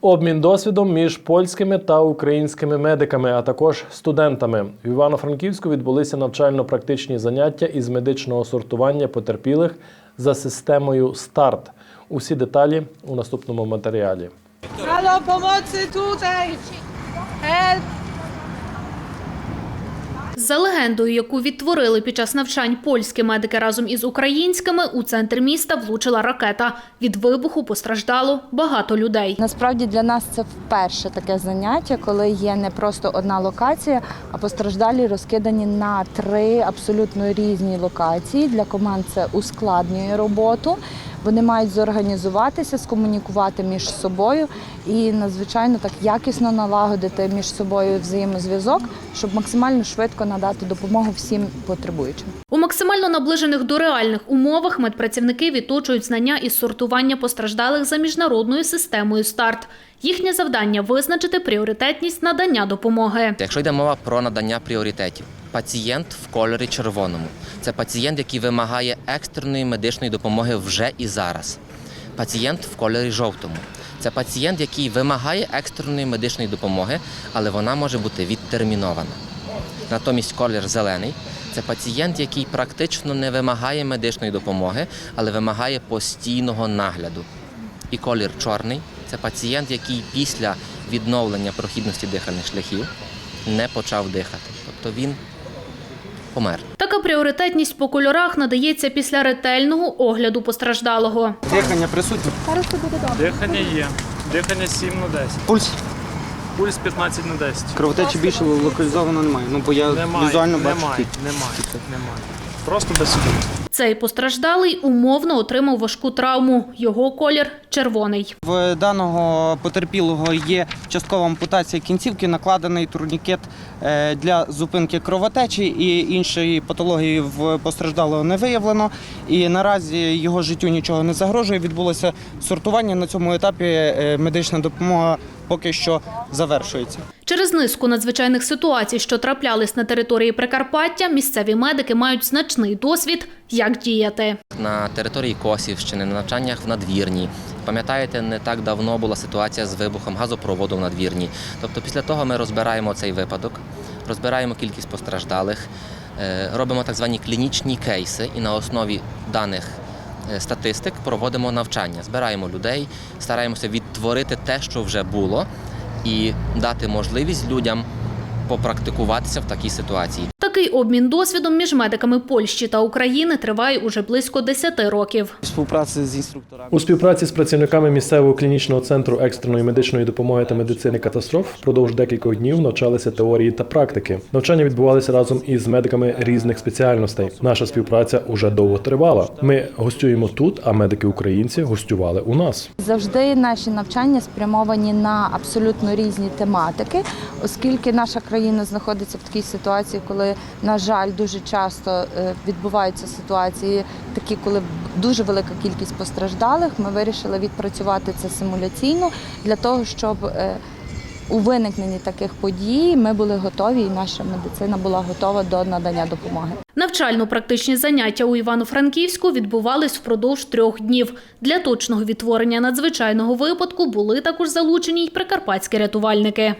Обмін досвідом між польськими та українськими медиками, а також студентами. В Івано-Франківську відбулися навчально-практичні заняття із медичного сортування потерпілих за системою СТАРТ. Усі деталі у наступному матеріалі. Алло, помоці тут! Help! За легендою, яку відтворили під час навчань польські медики разом із українськими, у центр міста влучила ракета. Від вибуху постраждало багато людей. Насправді для нас це вперше таке заняття, коли є не просто одна локація, а постраждалі розкидані на три абсолютно різні локації. Для команд це ускладнює роботу. Вони мають зорганізуватися, скомунікувати між собою і надзвичайно так якісно налагодити між собою взаємозв'язок, щоб максимально швидко надати допомогу всім потребуючим. У максимально наближених до реальних умовах медпрацівники відточують знання із сортування постраждалих за міжнародною системою СТАРТ. Їхнє завдання визначити пріоритетність надання допомоги. Якщо йде мова про надання пріоритетів, пацієнт в кольорі червоному це пацієнт, який вимагає екстреної медичної допомоги вже і зараз. Пацієнт в кольорі жовтому це пацієнт, який вимагає екстреної медичної допомоги, але вона може бути відтермінована. Натомість колір зелений це пацієнт, який практично не вимагає медичної допомоги, але вимагає постійного нагляду. І колір чорний це пацієнт, який після відновлення прохідності дихальних шляхів не почав дихати. Тобто він помер. Така пріоритетність по кольорах надається після ретельного огляду постраждалого. Дихання присутнє. Дихання є. Дихання 7 на 10. Пульс. Пульс 15 на 10. Кровотечі більше локалізовано немає. Ну бо я Немає, візуально бачу немає, немає, немає. Просто без суду. Цей постраждалий умовно отримав важку травму. Його колір червоний. В даного потерпілого є часткова ампутація кінцівки, накладений турнікет е, для зупинки кровотечі і іншої патології в постраждалого не виявлено. І наразі його життю нічого не загрожує. Відбулося сортування на цьому етапі. е, Медична допомога поки що завершується. Через низку надзвичайних ситуацій, що траплялись на території Прикарпаття, місцеві медики мають значний досвід, як діяти. На території Косівщини, на навчаннях в надвірні. Пам'ятаєте, не так давно була ситуація з вибухом газопроводу в надвірні. Тобто, після того ми розбираємо цей випадок, розбираємо кількість постраждалих, е, робимо так звані клінічні кейси і на основі даних статистик проводимо навчання, збираємо людей, стараємося відтворити те, що вже було, і дати можливість людям попрактикуватися в такій ситуації. Такий обмін досвідом між медиками Польщі та України триває уже близько 10 років. Співпраця з інструкторами. У співпраці з працівниками місцевого клінічного центру екстреної медичної допомоги та медицини катастроф впродовж декількох днів навчалися теорії та практики. Навчання відбувалися разом із медиками різних спеціальностей. Наша співпраця уже довго тривала. Ми гостюємо тут, а медики українці гостювали у нас. Завжди наші навчання спрямовані на абсолютно різні тематики, оскільки наша країна знаходиться в такій ситуації, коли, на жаль, дуже часто е, відбуваються ситуації, такі, коли дуже велика кількість постраждалих. Ми вирішили відпрацювати це симуляційно для того, щоб е, у виникненні таких подій ми були готові, і наша медицина була готова до надання допомоги. Навчально-практичні заняття у Івано-Франківську відбувались впродовж трьох днів. Для точного відтворення надзвичайного випадку були також залучені й прикарпатські рятувальники.